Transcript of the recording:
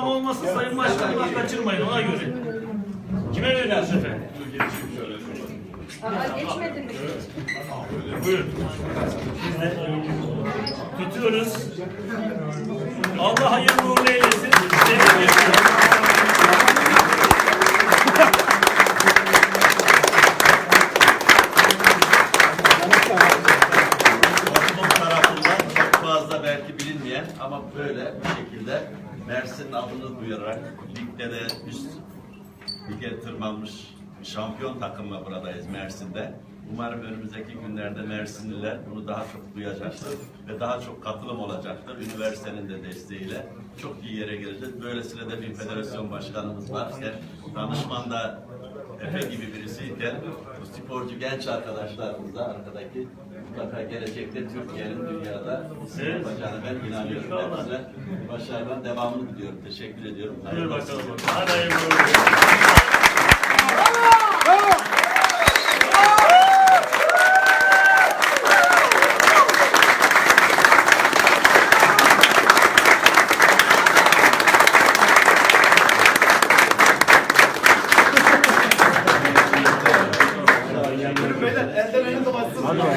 devam olmasın Sayın Başkanım kaçırmayın ona göre. Kime veriyoruz efendim? Aa, geçmedi mi? Buyurun. Tutuyoruz. Allah hayırlı ama böyle bir şekilde Mersin'in adını duyarak ligde de üst lige tırmanmış şampiyon takımla buradayız Mersin'de. Umarım önümüzdeki günlerde Mersinliler bunu daha çok duyacaktır ve daha çok katılım olacaktır. Üniversitenin de desteğiyle çok iyi yere geleceğiz. Böylesine de bir federasyon başkanımız var. Danışman da Efe gibi birisiyken bu sporcu genç arkadaşlarımız da arkadaki mutlaka gelecekte Türkiye'nin dünyada Evet. yapacağını ben inanıyorum. Hepsine başarılar devamını diliyorum. Teşekkür ediyorum. Hayırlı olsun. Hadi. Okay.